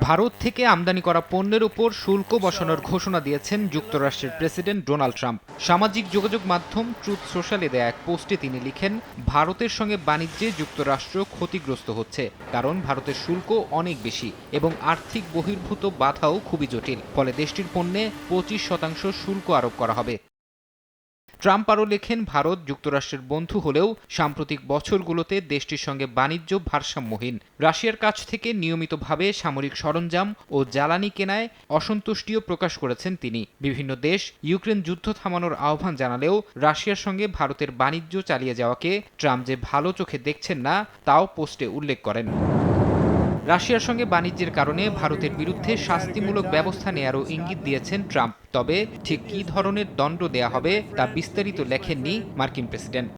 ভারত থেকে আমদানি করা পণ্যের উপর শুল্ক বসানোর ঘোষণা দিয়েছেন যুক্তরাষ্ট্রের প্রেসিডেন্ট ডোনাল্ড ট্রাম্প। সামাজিক যোগাযোগ মাধ্যম ট্রুথ সোশ্যালে দেয়া এক পোস্টে তিনি লিখেন ভারতের সঙ্গে বাণিজ্যে যুক্তরাষ্ট্র ক্ষতিগ্রস্ত হচ্ছে কারণ ভারতের শুল্ক অনেক বেশি এবং আর্থিক বহির্ভূত বাধাও খুবই জটিল। ফলে দেশটির পণ্যে পঁচিশ শতাংশ শুল্ক আরোপ করা হবে। ট্রাম্প আরও লেখেন, ভারত যুক্তরাষ্ট্রের বন্ধু হলেও সাম্প্রতিক বছরগুলোতে দেশটির সঙ্গে বাণিজ্য ভারসাম্যহীন। রাশিয়ার কাছ থেকে নিয়মিতভাবে সামরিক সরঞ্জাম ও জ্বালানি কেনায় অসন্তুষ্টিও প্রকাশ করেছেন তিনি। বিভিন্ন দেশ ইউক্রেন যুদ্ধ থামানোর আহ্বান জানালেও রাশিয়ার সঙ্গে ভারতের বাণিজ্য চালিয়ে যাওয়াকে ট্রাম্প যে ভালো চোখে দেখছেন না, তাও পোস্টে উল্লেখ করেন। রাশিয়ার সঙ্গে বাণিজ্যের কারণে ভারতের বিরুদ্ধে শাস্তিমূলক ব্যবস্থা নেয়ারও ইঙ্গিত দিয়েছেন ট্রাম্প। তবে ঠিক কী ধরনের দণ্ড দেয়া হবে তা বিস্তারিত লেখেননি মার্কিন প্রেসিডেন্ট।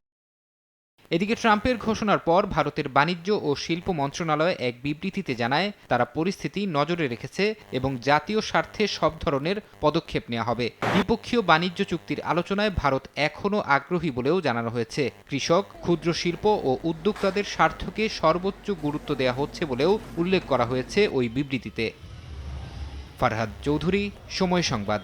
এদিকে ট্রাম্পের ঘোষণার পর ভারতের বাণিজ্য ও শিল্প মন্ত্রণালয় এক বিবৃতিতে জানায়, তারা পরিস্থিতি নজরে রেখেছে এবং জাতীয় স্বার্থে সব ধরনের পদক্ষেপ নেওয়া হবে। দ্বিপক্ষীয় বাণিজ্য চুক্তির আলোচনায় ভারত এখনও আগ্রহী বলেও জানানো হয়েছে। কৃষক, ক্ষুদ্র শিল্প ও উদ্যোক্তাদের স্বার্থকে সর্বোচ্চ গুরুত্ব দেওয়া হচ্ছে বলেও উল্লেখ করা হয়েছে ওই বিবৃতিতে। ফারহাদ চৌধুরী, সময় সংবাদ।